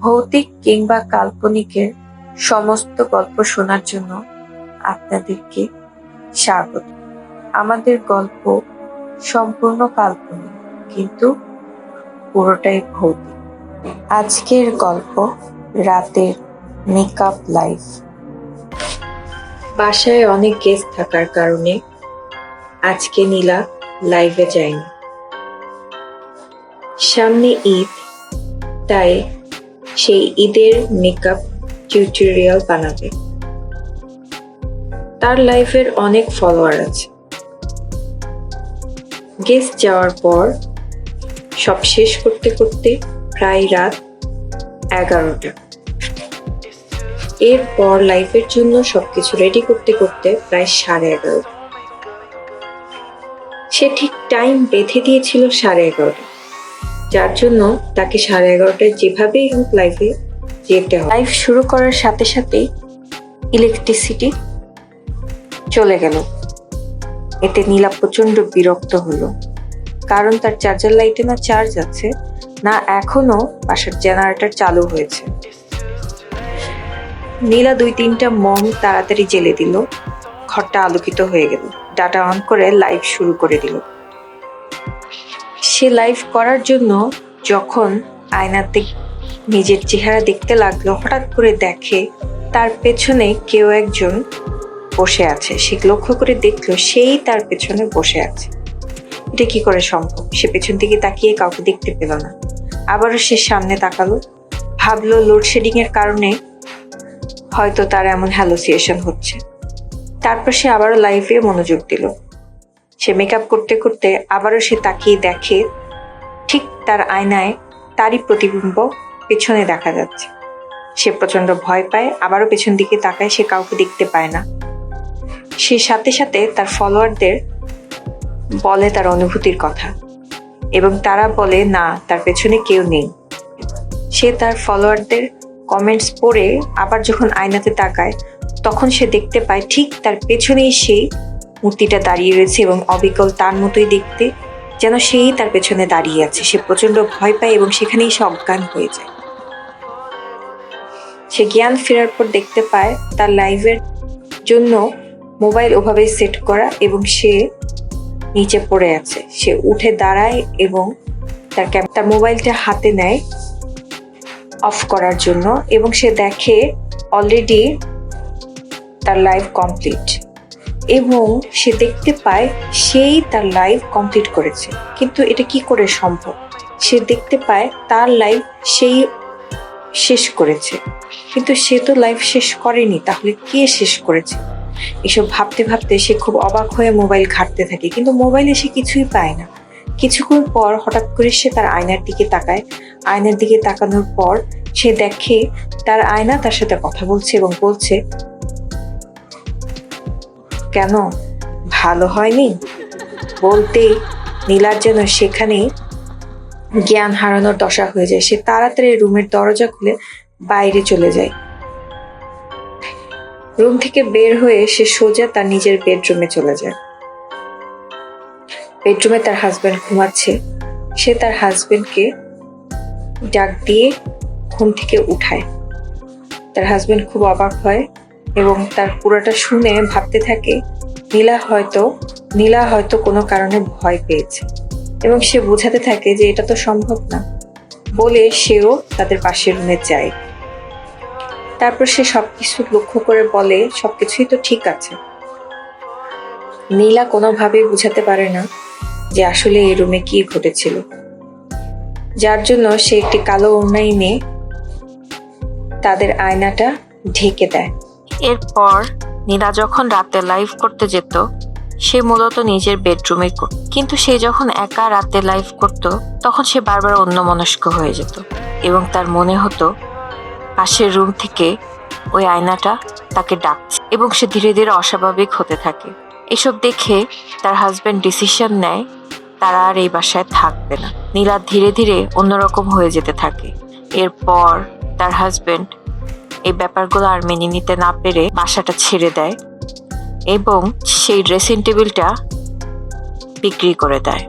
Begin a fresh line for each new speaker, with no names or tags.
ভৌতিক কিংবা কাল্পনিকের সমস্ত গল্প শোনার জন্য আপনাদেরকে স্বাগত। আমাদের গল্প সম্পূর্ণ কাল্পনিক, কিন্তু পুরোটাই ভৌতিক। আজকের গল্প রাতের মেকআপ লাইফ। বাসায় অনেক গেস্ট থাকার কারণে আজকে নীলা লাইভে যায়নি। সামনে ঈদ, তাই সেই ঈদের মেকআপ টিউটোরিয়াল বানাবে। তার লাইফের অনেক ফলোয়ার আছে। গেস্ট যাওয়ার পর সব শেষ করতে করতে প্রায় রাত এগারোটা। এরপর লাইফের জন্য সবকিছু রেডি করতে করতে প্রায় সাড়ে এগারোটা। সে ঠিক টাইম বেঁধে দিয়েছিল সাড়ে এগারোটা। যার জন্য তাকে সাড়ে এগারোটায় যেভাবেই হোক লাইফে যেতে হয় লাইফ শুরু করার সাথে সাথেই ইলেকট্রিসিটি চলে গেল। এতে নীলা প্রচণ্ড বিরক্ত হলো। কারণ তার চার্জার লাইটে না চার্জ আছে, না এখনও বাসার জেনারেটর চালু হয়েছে। নীলা দুই তিনটা মম তাড়াতাড়ি জেলে দিল। ঘরটা আলোকিত হয়ে গেল। ডাটা অন করে লাইভ শুরু করে দিল। সে লাইভ করার জন্য যখন আয়নাতে নিজের চেহারা দেখতে লাগল, হঠাৎ করে দেখে তার পেছনে কেউ একজন বসে আছে। সে লক্ষ্য করে দেখল সেই তার পেছনে বসে আছে। এটা কি করে সম্ভব? সে পেছন থেকে তাকিয়ে কাউকে দেখতে পেল না। আবারও সে সামনে তাকালো, ভাবলো লোডশেডিং এর কারণে হয়তো তার এমন হ্যালোসিয়েশন হচ্ছে। তারপর সে আবারও লাইভে মনোযোগ দিল। সে মেকআপ করতে করতে আবারও সে তাকিয়ে দেখে, ঠিক তার আয়নায় তারই প্রতিবিম্ব পেছনে দেখা যাচ্ছে। সে প্রচণ্ড ভয় পায়, আবারও পেছন দিকে তাকায়, সে কাউকে দেখতে পায় না। সে সাথে সাথে তার ফলোয়ারদের বলে তার অনুভূতির কথা এবং তারা বলে, না, তার পেছনে কেউ নেই। সে তার ফলোয়ারদের কমেন্টস পড়ে, আবার যখন আয়নাতে তাকায়, তখন সে দেখতে পায়, ঠিক তার পেছনেই সেই মূর্তিটা দাঁড়িয়ে রয়েছে এবং অবিকল তার মতোই দেখতে যেন সেই তার পেছনে দাঁড়িয়ে আছে। সে প্রচণ্ড ভয় পায় এবং সেখানেই সে অজ্ঞান হয়ে যায়। সে জ্ঞান ফেরার পর দেখতে পায় তার লাইভের জন্য মোবাইল ওভাবে সেট করা এবং সে নিচে পড়ে আছে। সে উঠে দাঁড়ায় এবং তার তার মোবাইলটা হাতে নেয় অফ করার জন্য এবং সে দেখে অলরেডি তার লাইভ কমপ্লিট এবং সে দেখতে পায় সেই তার লাইভ কমপ্লিট করেছে। কিন্তু এটা কি করে সম্ভব? সে দেখতে পায় তার লাইভ সেই শেষ করেছে। কিন্তু সে তো লাইভ শেষ করেনি, তাহলে কে শেষ করেছে? এসব ভাবতে ভাবতে সে খুব অবাক হয়ে মোবাইল ঘাঁটতে থাকে, কিন্তু মোবাইলে সে কিছুই পায় না। কিছুক্ষণ পর হঠাৎ করে সে তার আয়নার দিকে তাকায়। আয়নার দিকে তাকানোর পর সে দেখে তার আয়না তার সাথে কথা বলছে এবং বলছে কেন? ভালো হয়নি? বলতেই নীলার যেন সেখানেই জ্ঞান হারানোর দশা হয়ে যায়। সে তাড়াতাড়ি রুমের দরজা খুলে বাইরে চলে যায়। রুম থেকে বের হয়ে সে সোজা তার নিজের বেডরুমে চলে যায়। বেডরুমে তার হাজবেন্ড ঘুমাচ্ছে। সে তার হাজবেন্ডকে ডাক দিয়ে ঘুম থেকে উঠায়। তার হাজবেন্ড খুব অবাক হয়। এবং তার পুরোটা শুনে ভাবতে থাকে, নীলা হয়তো নীলা হয়তো কোনো কারণে ভয় পেয়েছে। এবং সে বোঝাতে থাকে যে এটা তো সম্ভব না। বলে সেও তাদের পাশের রুমে যায়। তারপর সে সবকিছু লক্ষ্য করে বলে, সবকিছুই তো ঠিক আছে। নীলা কোনোভাবেই বুঝাতে পারে না যে আসলে এই রুমে কি ঘটেছিল। যার জন্য সে একটি কালো ওড়না এনে তাদের আয়নাটা ঢেকে দেয়।
এরপর নীলা যখন রাতে লাইভ করতে যেত, সে মূলত নিজের বেডরুমে করত কিন্তু সে যখন একা রাতে লাইভ করত, তখন সে বারবার অন্যমনস্ক হয়ে যেত এবং তার মনে হতো, পাশের রুম থেকে ওই আয়নাটা তাকে ডাকছে এবং সে ধীরে ধীরে অস্বাভাবিক হতে থাকে। এসব দেখে তার হাজবেন্ড ডিসিশন নেয়, তারা আর এই বাসায় থাকবে না। নীলা ধীরে ধীরে অন্যরকম হয়ে যেতে থাকে। এরপর তার হাজবেন্ড এই ব্যাপারগুলো আর মেনে নিতে না পেরে বাসাটা ছেড়ে দেয় এবং সেই ড্রেসিং টেবিলটা বিক্রি করে দেয়।